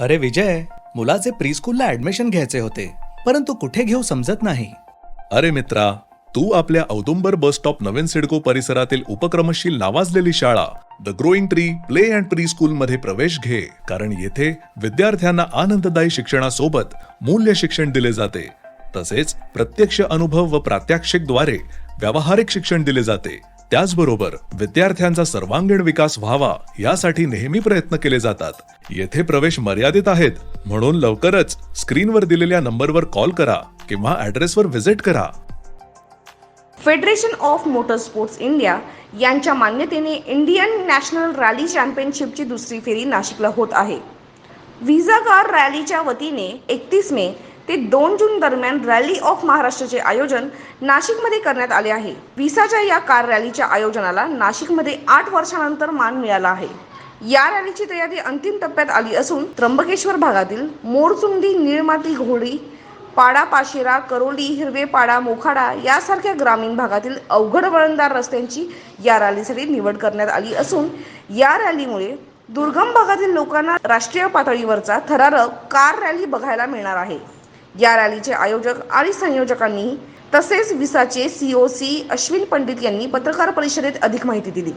अरे विजय मुलाचे प्रीस्कूलला ऍडमिशन घ्यायचे होते परंतु कुठे घेऊ समजत नाही. अरे मित्रा तू आपल्या औदुंबर बस स्टॉप नवीन सिडको परिसरातील उपक्रमशील नावाजलेली शाळा the growing tree play and pre school मध्ये प्रवेश घे कारण येथे विद्यार्थ्यांना आनंददायी शिक्षणासोबत मूल्य शिक्षण दिले जाते. तसेच प्रत्यक्ष अनुभव व प्रात्यक्षिकद्वारे व्यावहारिक शिक्षण दिले जाते. त्याचबरोबर विद्यार्थ्यांचा सर्वांगीण विकास व्हावा यासाठी नेहमी प्रयत्न केले जातात. येथे प्रवेश मर्यादित आहेत. म्हणून लवकरच स्क्रीनवर दिलेल्या नंबरवर कॉल करा किंवा ऍड्रेसवर व्हिजिट करा. Federation of motor sports India यांच्या मान्यतेने इंडियन नॅशनल रॅली चॅम्पियनशिपची दुसरी फेरी नाशिकला होत आहे. व्हिसा कार रॅलीच्या वतीने एकतीस मे ते दोन जून दरम्यान रॅली ऑफ महाराष्ट्राचे आयोजन नाशिकमध्ये करण्यात आले आहे. विसाच्या या कार रॅलीच्या आयोजनाला नाशिकमध्ये आठ वर्षानंतर मान मिळाला आहे. या रॅलीची तयारी अंतिम टप्प्यात आली असून त्र्यंबकेश्वर भागातील मोरचुंडी निळमाती घोडी पाडा पाशेरा करोली हिरवेपाडा मोखाडा यासारख्या ग्रामीण भागातील अवघड वळणदार रस्त्यांची या रॅलीसाठी निवड करण्यात आली असून या रॅलीमुळे दुर्गम भागातील लोकांना राष्ट्रीय पातळीवरचा थरारक कार रॅली बघायला मिळणार आहे. या रॅलीचे आयोजक आणि संयोजकांनी तसेच विसाचे सीओसी अश्विन पंडित यांनी पत्रकार परिषदेत अधिक माहिती दिली.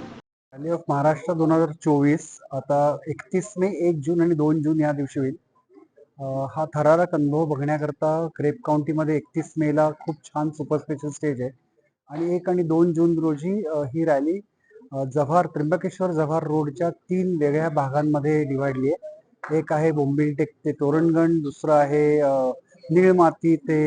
रॅली ऑफ महाराष्ट्र दोन हजार चोवीस आता एकतीस मे एक जून आणि दोन जून या दिवशी होईल. हा थरारक अनुभव बघण्याकरता क्रेप काउंटीमध्ये एकतीस मेला खूप छान सुपर स्पेशल स्टेज आहे. आणि एक आणि दोन जून रोजी ही रॅली जव्हार त्र्यंबकेश्वर जव्हार रोडच्या तीन वेगळ्या भागांमध्ये डिवाइडली आहे. एक आहे बोंबिलटेक ते तोरणगण दुसरं आहे नीळ निळमाती ते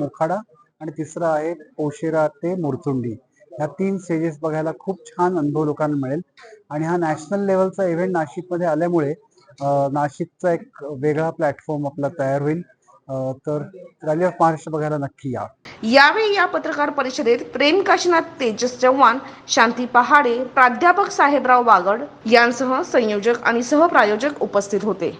मोखाडा आणि तिसरं आहे पोशेरा ते मुरचुंडी. ह्या तीन स्टेजेस बघायला खूप छान अनुभव लोकांना मिळेल. आणि हा नॅशनल लेवलचा इव्हेंट नाशिकमध्ये आल्यामुळे नाशिकचा एक वेगळा प्लॅटफॉर्म आपला तयार होईल. तर रॅली ऑफ महाराष्ट्र बघायला नक्की या. यावेळी या पत्रकार परिषदेत प्रेम काशीनाथ तेजस चव्हाण शांती पहाडे प्राध्यापक साहेबराव बागड यांसह संयोजक आणि सहप्रायोजक उपस्थित होते.